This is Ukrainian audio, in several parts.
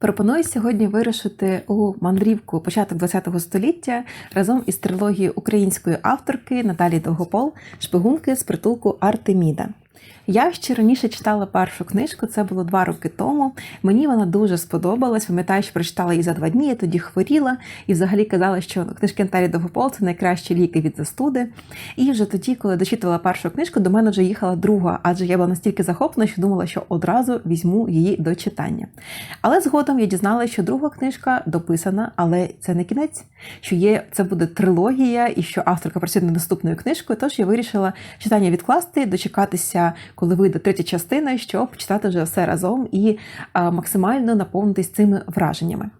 Пропоную сьогодні вирушити у мандрівку початок ХХ століття разом із трилогією української авторки Наталії Довгопол Шпигунки з притулку Артеміда. Я ще раніше читала першу книжку, це було два роки тому. Мені вона дуже сподобалась. Пам'ятаю, що прочитала її за два дні, я тоді хворіла і взагалі казала, що книжки Наталі Довгопол це найкращі ліки від застуди. І вже тоді, коли дочитувала першу книжку, до мене вже їхала друга, адже я була настільки захоплена, що думала, що одразу візьму її до читання. Але згодом я дізналася, що друга книжка дописана, але це не кінець, що є це буде трилогія, і що авторка працює над наступною книжкою. Тож я вирішила читання відкласти, дочекатися, коли вийде третя частина, щоб читати вже все разом і максимально наповнитись цими враженнями.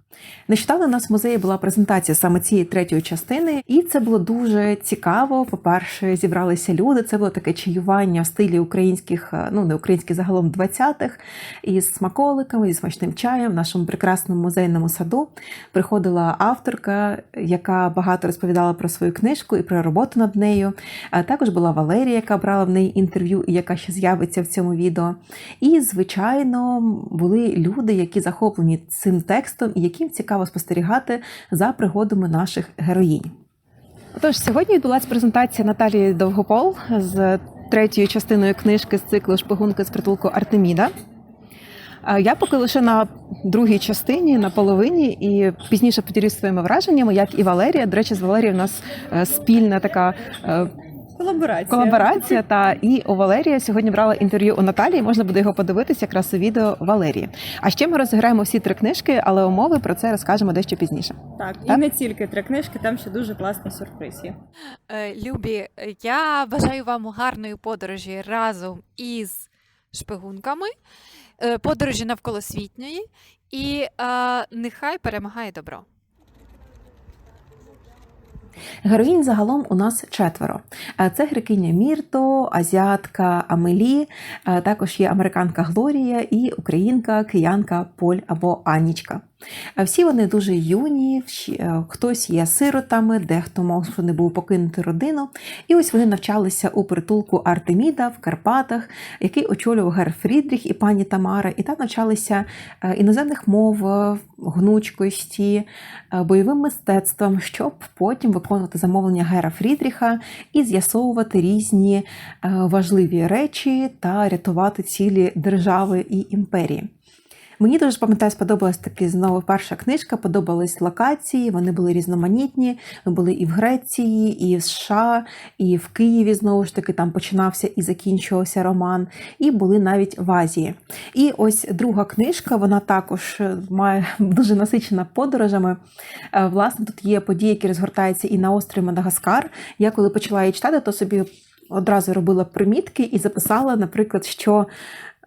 Нещодавно у нас в музеї була презентація саме цієї третьої частини, і це було дуже цікаво. По-перше, зібралися люди. Це було таке чаювання в стилі українських, е, ну не українських загалом 20-х, із смаколиками, зі смачним чаєм в нашому прекрасному музейному саду. Приходила авторка, яка багато розповідала про свою книжку і про роботу над нею. А також була Валерія, яка брала в неї інтерв'ю, і яка ще з'явиться в цьому відео. І, звичайно, були люди, які захоплені цим текстом і яким цікаво спостерігати за пригодами наших героїнь. Отож, сьогодні відбулася презентація Наталії Довгопол з третьою частиною книжки з циклу Шпигунки з притулку Артеміда. Я поки лише на другій частині, на половині, і пізніше поділюсь своїми враженнями, як і Валерія. До речі, з Валерією у нас е, спільна така е, Колаборація. колаборація. Та і у Валерія сьогодні брала інтерв'ю у Наталії. Можна буде його подивитися якраз у відео Валерії. А ще ми розіграємо всі три книжки, але умови про це розкажемо дещо пізніше. Так, і не тільки три книжки, там ще дуже класний сюрприз є. Е, Любі, я бажаю вам гарної подорожі разом із шпигунками, е, подорожі навколосвітньої, і е, нехай перемагає добро. Героїнь загалом у нас четверо. Е, Це грекиня Мірто, азіатка Амелі, е, також є американка Глорія і українка, киянка Поль або Анічка. Е, Всі вони дуже юні, е, хтось є сиротами, дехто може не був покинути родину. І ось вони навчалися у притулку Артеміда в Карпатах, який очолював Гер Фрідріх і пані Тамара, і там навчалися е, іноземних мов, гнучкості, бойовим мистецтвом, щоб потім виконувати замовлення Гера Фрідріха і з'ясовувати різні важливі речі та рятувати цілі держави і імперії. Мені дуже пам'ятаю, сподобалась таки знову перша книжка, подобались локації, вони були різноманітні. Ми були і в Греції, і в США, і в Києві знову ж таки там починався і закінчувався роман, і були навіть в Азії. І ось друга книжка, вона також е, має дуже насичена подорожами. Е, Власне, тут є події, які розгортаються і на острові Мадагаскар. Я коли почала її читати, то собі одразу робила примітки і записала, наприклад, що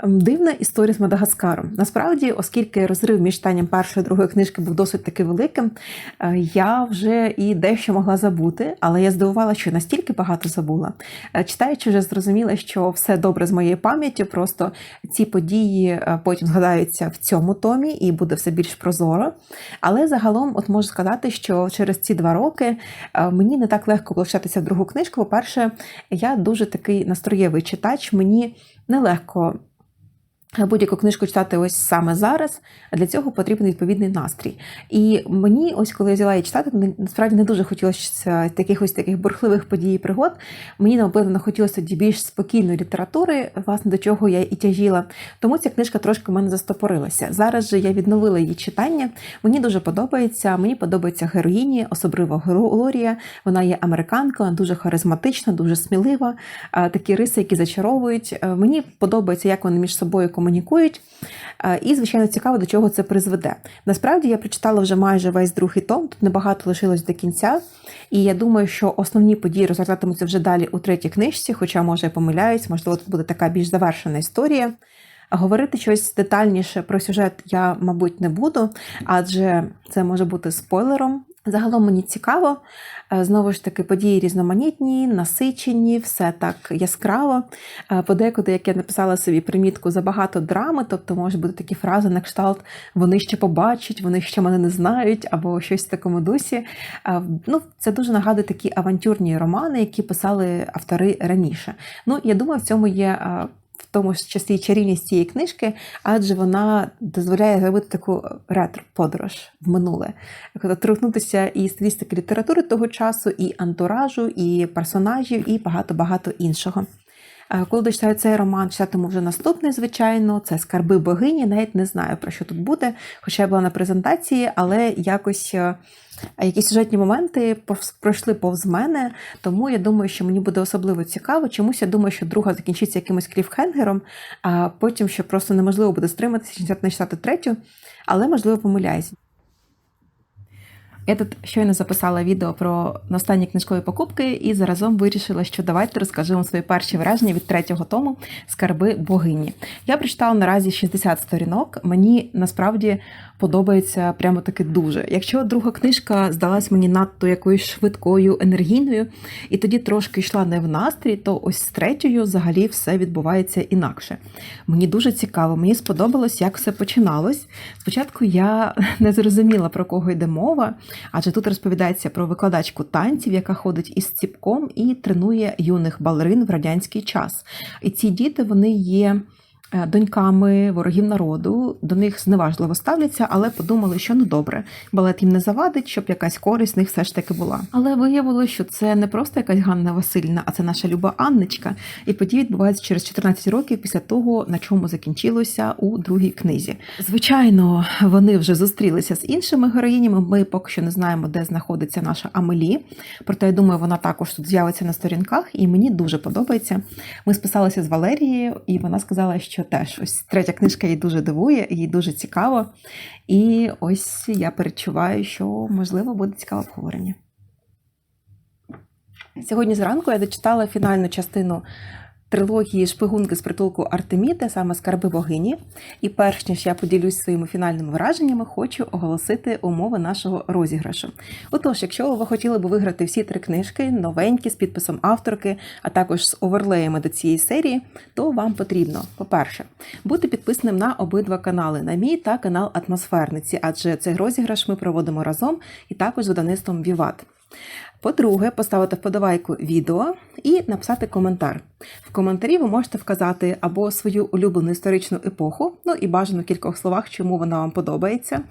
дивна історія з Мадагаскаром. Насправді, оскільки розрив між читанням першої і другої книжки був досить таки великим, е, я вже і дещо могла забути, але я здивувала, що настільки багато забула. Е, Читаючи, вже зрозуміла, що все добре з моєю пам'яттю, просто ці події е, потім згадаються в цьому томі і буде все більш прозоро. Але загалом, от можу сказати, що через ці два роки мені не так легко було вчитися в другу книжку. По-перше, я дуже такий настроєвий читач, мені нелегко будь-яку книжку читати ось саме зараз, а для цього потрібен відповідний настрій. І мені, ось коли я взяла її читати, насправді не дуже хотілося таких ось таких бурхливих подій і пригод. Мені напевно хотілося тоді більш спокійної літератури, власне, до чого я і тяжіла. Тому ця книжка трошки в мене застопорилася. Зараз же я відновила її читання. Мені дуже подобається. Мені подобається героїні, особливо Глорія. Вона є американка, дуже харизматична, дуже смілива. Такі риси, які зачаровують. Е, Мені подобається, як вони між собою комунікують. Е, І, звичайно, цікаво, до чого це призведе. Насправді я прочитала вже майже весь другий том, тут небагато лишилось до кінця. І я думаю, що основні події розгортатимуться вже далі у третій книжці, хоча, може, я помиляюсь, можливо, тут буде така більш завершена історія. Говорити щось детальніше про сюжет я, мабуть, не буду, адже це може бути спойлером. Загалом мені цікаво. Е, Знову ж таки, події різноманітні, насичені, все так яскраво. Е, Подекуди, як я написала собі примітку, забагато драми, тобто може бути такі фрази на кшталт вони ще побачать, вони ще мене не знають, або щось в такому дусі. Е, Ну, це дуже нагадує такі авантюрні романи, які писали автори раніше. Ну, я думаю, в цьому є тому ж часі чарівність цієї книжки, адже вона дозволяє зробити таку ретро-подорож в минуле, Тобто торкнутися і стилістики літератури того часу, і антуражу, і персонажів, і багато-багато іншого. Е, Коли дочитаю цей роман, читатиму вже наступний, звичайно, це скарби богині. Навіть не знаю про що тут буде, хоча я була на презентації, але якось е, якісь сюжетні моменти пройшли повз мене. Тому я думаю, що мені буде особливо цікаво. Чомусь я думаю, що друга закінчиться якимось кліфхенгером, а потім що просто неможливо буде стриматися, не читати третю, але можливо помиляюсь. Я тут щойно записала відео про останні книжкові покупки і заразом вирішила, що давайте розкажу вам свої перші враження від третього тому скарби богині. Я прочитала наразі 60 сторінок. Мені насправді подобається прямо таки дуже. Якщо друга книжка здалась мені надто якоюсь швидкою, енергійною, і тоді трошки йшла не в настрій, то ось з третьою взагалі все відбувається інакше. Мені дуже цікаво, мені сподобалось, як все починалось. Спочатку я не зрозуміла, про кого йде мова, адже тут розповідається про викладачку танців, яка ходить із ціпком і тренує юних балерин в радянський час. І ці діти вони є. Е, Доньками ворогів народу до них зневажливо ставляться, але подумали, що ну добре, балет їм не завадить, щоб якась користь з них все ж таки була. Але виявилося, що це не просто якась Ганна Васильівна, а це наша люба Анночка. І події відбуваються через 14 років після того, на чому закінчилося у другій книзі. Звичайно, вони вже зустрілися з іншими героїнями. Ми поки що не знаємо, де знаходиться наша Амелі. Проте я думаю, вона також тут з'явиться на сторінках, і мені дуже подобається. Ми списалися з Валерією, і вона сказала, що теж ось третя книжка її дуже дивує, їй дуже цікаво. І ось я перечуваю, що можливо буде цікаве обговорення. Сьогодні зранку я дочитала фінальну частину трилогії шпигунки з притулку Артеміди, саме скарби богині. І перш ніж я поділюсь своїми фінальними враженнями, хочу оголосити умови нашого розіграшу. Отож, якщо ви хотіли б виграти всі три книжки, новенькі з підписом авторки, а також з оверлеями до цієї серії, то вам потрібно, по-перше, бути підписаним на обидва канали на мій та канал Атмосферниці, адже цей розіграш ми проводимо разом і також з видавництвом Віват. По-друге, поставити вподобайку відео і написати коментар. В коментарі ви можете вказати або свою улюблену історичну епоху, ну і бажано в кількох словах, чому вона вам подобається.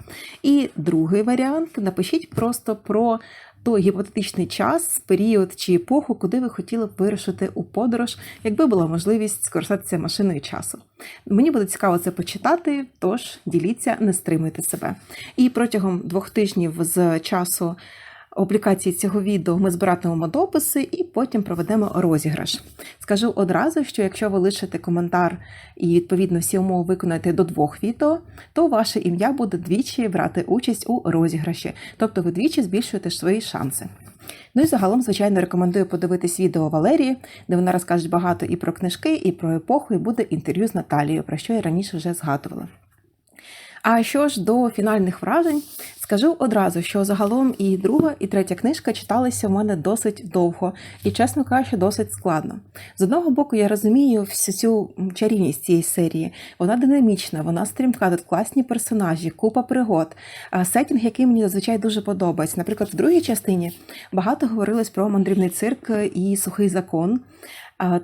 І другий варіант напишіть просто про той гіпотетичний час, період чи епоху, куди ви хотіли б вирушити у подорож, якби була можливість скористатися машиною часу. Мені буде цікаво це почитати, тож діліться, не стримуйте себе. І протягом двох тижнів з часу публікації цього відео ми збиратимемо дописи і потім проведемо розіграш. Скажу одразу, що якщо ви лишите коментар і відповідно всі умови виконаєте до двох відео, то ваше ім'я буде двічі брати участь у розіграші, тобто ви двічі збільшуєте свої шанси. Ну і загалом, звичайно, рекомендую подивитись відео Валерії, де вона розкаже багато і про книжки, і про епоху, і буде інтерв'ю з Наталією, про що я раніше вже згадувала. А що ж до фінальних вражень, скажу одразу, що загалом і друга, і третя книжка читалися в мене досить довго і, чесно кажучи, досить складно. З одного боку, я розумію всю цю чарівність цієї серії. Вона динамічна, вона стрімка, тут класні персонажі, купа пригод, сетінг, який мені зазвичай дуже подобається. Наприклад, в другій частині багато говорилось про мандрівний цирк і сухий закон.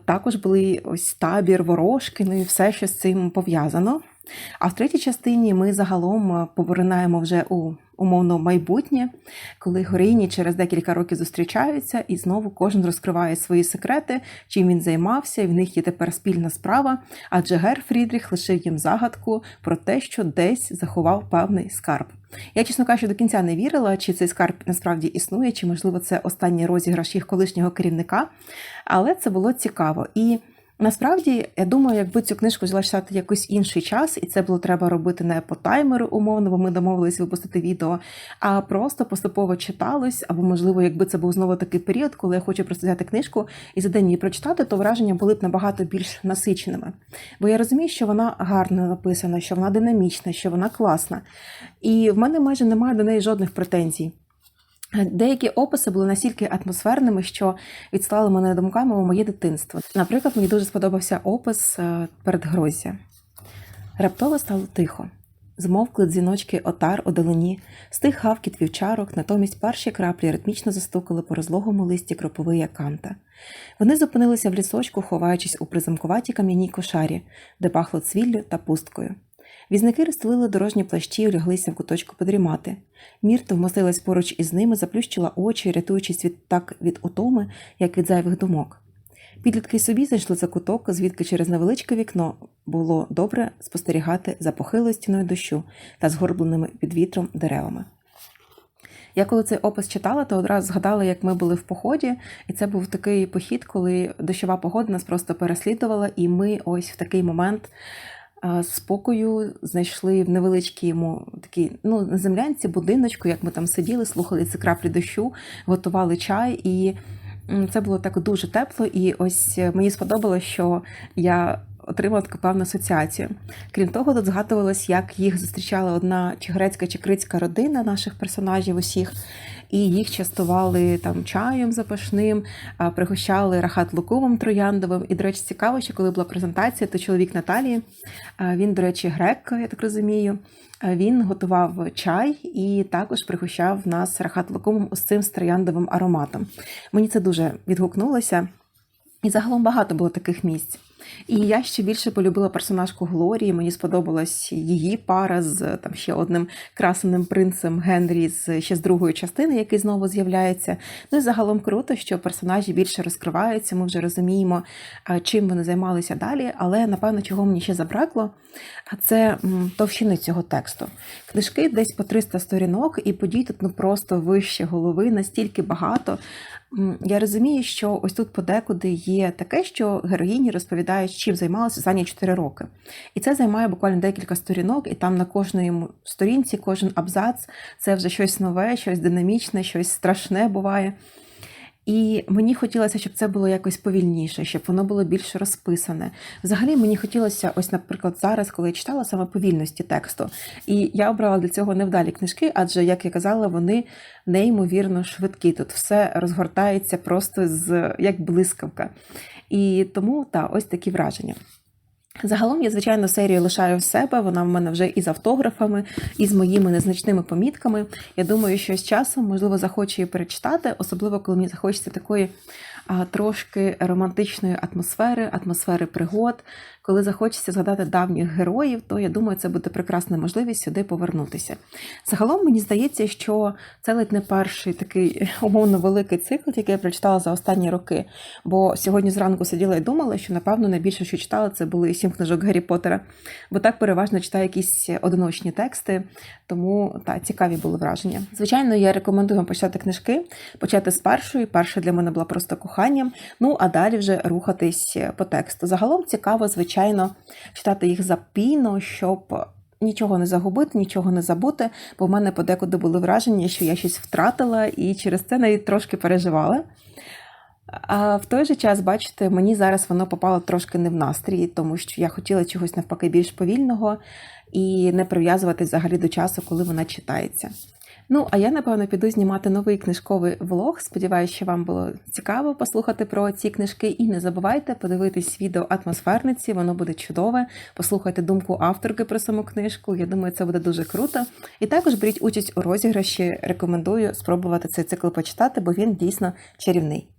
Також були ось табір, ворожки, ну і все, що з цим пов'язано. А в третій частині ми загалом е, поринаємо вже у умовно майбутнє, коли героїні через декілька років зустрічаються, і знову кожен розкриває свої секрети, чим він займався, і в них є тепер спільна справа. Адже Гер Фрідріх лишив їм загадку про те, що десь заховав певний скарб. Я, чесно кажучи, до кінця не вірила, чи цей скарб насправді існує, чи можливо це останній розіграш їх колишнього керівника. Але це було цікаво. І Насправді, я думаю, якби цю книжку взяла читати якийсь інший час, і це було треба робити не по таймеру, умовно, бо ми домовилися випустити відео, а просто поступово читалось, або, можливо, якби це був знову такий період, коли я хочу просто взяти книжку і за день її прочитати, то враження були б набагато більш насиченими. Бо я розумію, що вона гарно написана, що вона динамічна, що вона класна. І в мене майже немає до неї жодних претензій. Деякі описи були настільки атмосферними, що відслали мене думками у моє дитинство. Наприклад, мені дуже сподобався опис е, передгроздя. Раптово стало тихо. Змовкли дзвіночки отар у долині, стих хавкіт вівчарок, натомість перші краплі ритмічно застукали по розлогому листі кропової аканта. Вони зупинилися в лісочку, ховаючись у приземкуватій кам'яній кошарі, де пахло цвіллю та пусткою. Візники розстелили дорожні плащі і ляглися в куточку подрімати. Мірта вмостилась поруч із ними, заплющила очі, рятуючись від так від утоми, як від зайвих думок. Підлітки собі зайшли за куток, звідки через невеличке вікно було добре спостерігати за похилою стіною дощу та згорбленими під вітром деревами. Я коли цей опис читала, то одразу згадала, як ми були в поході, і це був такий похід, коли дощова погода нас просто переслідувала, і ми ось в такий момент спокою знайшли в невеличкому такій, ну, на землянці, будиночку, як ми там сиділи, слухали ці краплі дощу, готували чай, і це було так дуже тепло. І ось е, мені сподобалося, що я отримала таку певну асоціацію. Крім того, тут згадувалось, як їх зустрічала одна чи грецька, чи крицька родина наших персонажів усіх, і їх частували там чаєм запашним, пригощали рахат лукумом трояндовим. І, до речі, цікаво, що коли була презентація, то чоловік Наталії, він, до речі, грек, я так розумію. Він готував чай і також пригощав нас рахат лукумом ось цим трояндовим ароматом. Мені це дуже відгукнулося. І загалом багато було таких місць. І я ще більше полюбила персонажку Глорії. Мені сподобалась її пара з там ще одним красеним принцем Генрі з ще з другої частини, який знову з'являється. Ну і загалом круто, що персонажі більше розкриваються. Ми вже розуміємо, чим вони займалися далі. Але напевно, чого мені ще забракло, а це товщини цього тексту. Книжки десь по 300 сторінок, і подій тут ну просто вище голови, настільки багато. Я розумію, що ось тут подекуди є таке, що героїні розповідають, чим займалися останні 4 роки. І це займає буквально декілька сторінок, і там на кожній сторінці, кожен абзац це вже щось нове, щось динамічне, щось страшне буває. І мені хотілося, щоб це було якось повільніше, щоб воно було більш розписане. Взагалі мені хотілося, ось, наприклад, зараз, коли я читала саме повільності тексту. І я обрала для цього невдалі книжки, адже, як я казала, вони неймовірно швидкі. Тут все розгортається просто з як блискавка. І тому та ось такі враження. Загалом я, звичайно, серію лишаю в себе. Вона в мене вже і з автографами, і з моїми незначними помітками. Я думаю, що з часом, можливо, захочу її перечитати, особливо коли мені захочеться такої а, трошки романтичної атмосфери, атмосфери пригод. Коли захочеться згадати давніх героїв, то я думаю, це буде прекрасна можливість сюди повернутися. Загалом мені здається, що це ледь не перший такий умовно великий цикл, який я прочитала за останні роки. Бо сьогодні зранку сиділа і думала, що напевно найбільше, що читала, це були сім книжок Гаррі Поттера. Бо так переважно читаю якісь одиночні тексти, тому та цікаві були враження. Звичайно, я рекомендую вам почитати книжки, почати з першої. Перша для мене була просто коханням. Ну а далі вже рухатись по тексту. Загалом цікаво, звичайно, читати їх запійно, щоб. Нічого не загубити, нічого не забути, бо в мене подекуди були враження, що я щось втратила і через це навіть трошки переживала. А в той же час, бачите, мені зараз воно попало трошки не в настрій, тому що я хотіла чогось навпаки більш повільного і не прив'язувати взагалі до часу, коли вона читається. Ну, а я, напевно, піду знімати новий книжковий влог. Сподіваюся, що вам було цікаво послухати про ці книжки. І не забувайте подивитись відео атмосферниці, воно буде чудове. Послухайте думку авторки про саму книжку. Я думаю, це буде дуже круто. І також беріть участь у розіграші. Рекомендую спробувати цей цикл почитати, бо він дійсно чарівний.